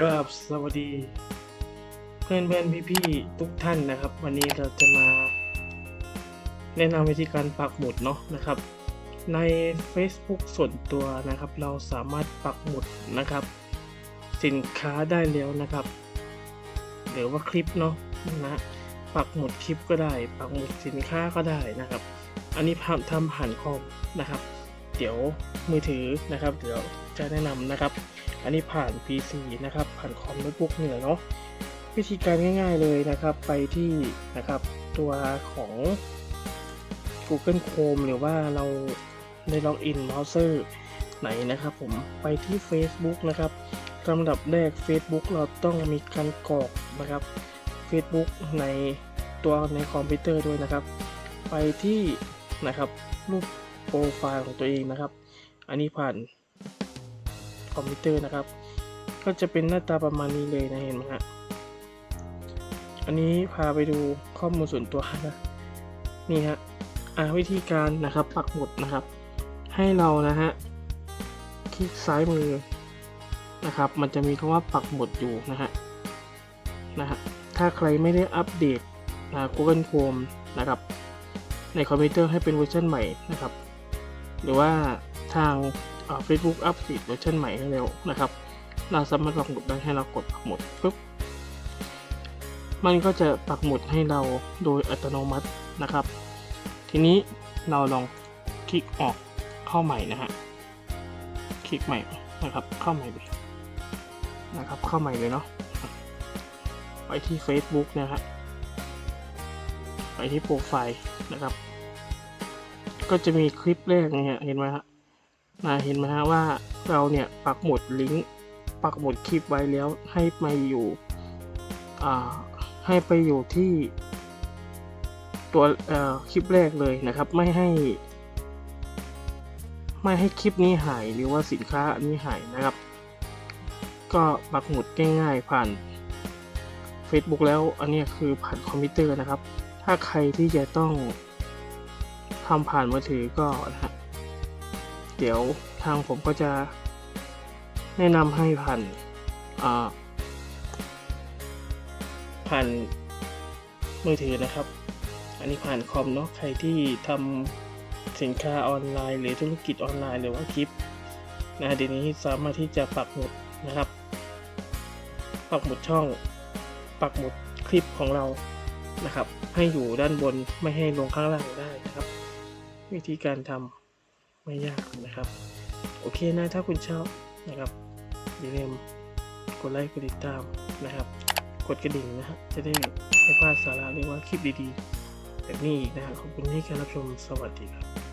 กราบสวัสดี เพื่อนเพื่อนพี่พี่ทุกท่านนะครับ วันนี้เราจะมา แนะนำวิธีการปักหมุดเนาะนะครับ ใน Facebook ส่วนตัวนะครับ เราสามารถปักหมุดนะครับ สินค้าได้แล้วนะครับ หรือว่าคลิปเนาะนะปักหมุดคลิปก็ได้ ปักหมุดสินค้าก็ได้นะครับ อันนี้ทำผ่านคอมนะครับ เดี๋ยวมือถือนะครับ เดี๋ยวจะแนะนำนะครับ อันนี้ผ่าน PC นะครับ ผ่านคอมโน้ตบุ๊กเนี่ยเนาะวิธีการง่าย ๆเลยนะครับ ไปที่นะครับตัวของ Google Chrome หรือว่าเราในล็อกอินเบราว์เซอร์ไหนนะครับ ผมไปที่ Facebook นะครับลำดับแรก Facebook เราต้องมีการกรอกนะครับ Facebook ในตัวในคอมพิวเตอร์ด้วยนะครับ ไปที่นะครับรูป โปรไฟล์ของตัวเองนะครับ อันนี้ผ่านคอมพิวเตอร์นะครับ ก็จะเป็นหน้าตาประมาณนี้เลยนะเห็นไหมฮะ อันนี้พาไปดูข้อมูลส่วนตัวนะ นี่ฮะอ่าวิธีการนะครับปักหมุดนะครับ ให้เรานะฮะคลิกซ้ายมือนะครับ มันจะมีคำว่าปักหมุดอยู่นะฮะนะฮะถ้าใครไม่ได้อัปเดตนะ Google Chrome นะครับ ในคอมพิวเตอร์ให้เป็นเวอร์ชันใหม่นะครับ หรือว่าทางเฟซบุ๊กอัปเดตเวอร์ชันใหม่ให้เร็วนะครับ เราสามารถปักหมุดได้ให้เรากดปักหมุดปุ๊บมันก็จะปักหมุดให้เราโดยอัตโนมัตินะครับ ทีนี้เราลองคลิกออกเข้าใหม่นะฮะคลิกใหม่นะครับเข้าใหม่เลยนะครับเข้าใหม่เลยเนาะไปที่ Facebook นะฮะไปที่โปรไฟล์นะครับ ก็จะมีคลิปแรกเนี่ยเห็นไหมฮะนะเห็นไหมฮะว่าเราเนี่ยปักหมุดลิงก์ปักหมุดคลิปไว้แล้วให้มาอยู่ให้ไปอยู่ที่ตัวคลิปแรกเลยนะครับ ไม่ให้ ไม่ให้คลิปนี้หายหรือว่าสินค้าอันนี้หายนะครับ ก็ปักหมุดง่ายๆผ่าน Facebook แล้วอันนี้คือผ่านคอมพิวเตอร์นะครับ ถ้าใครที่จะต้อง ทำผ่านมือถือก็นะฮะเดี๋ยวทางผมก็จะแนะนำให้ผ่านอ่าผ่านมือถือนะครับ อันนี้ผ่านคอมเนาะใครที่ทำสินค้าออนไลน์ หรือธุรกิจออนไลน์หรือว่าคลิปนะเดี๋ยวนี้สามารถที่จะปักหมุดนะครับ ปักหมุดช่อง ปักหมุดคลิปของเรานะครับ ให้อยู่ด้านบนไม่ให้ลงข้างล่างได้นะครับ วิธีการทำไม่ยากนะครับ โอเคนะถ้าคุณชอบนะครับอย่าลืมกดไลค์กดติดตามนะครับ กดกระดิ่งนะฮะจะได้ไม่พลาดสาระหรือว่าคลิปดีๆ แบบนี้อีกนะฮะขอบคุณที่การรับชมสวัสดีครับ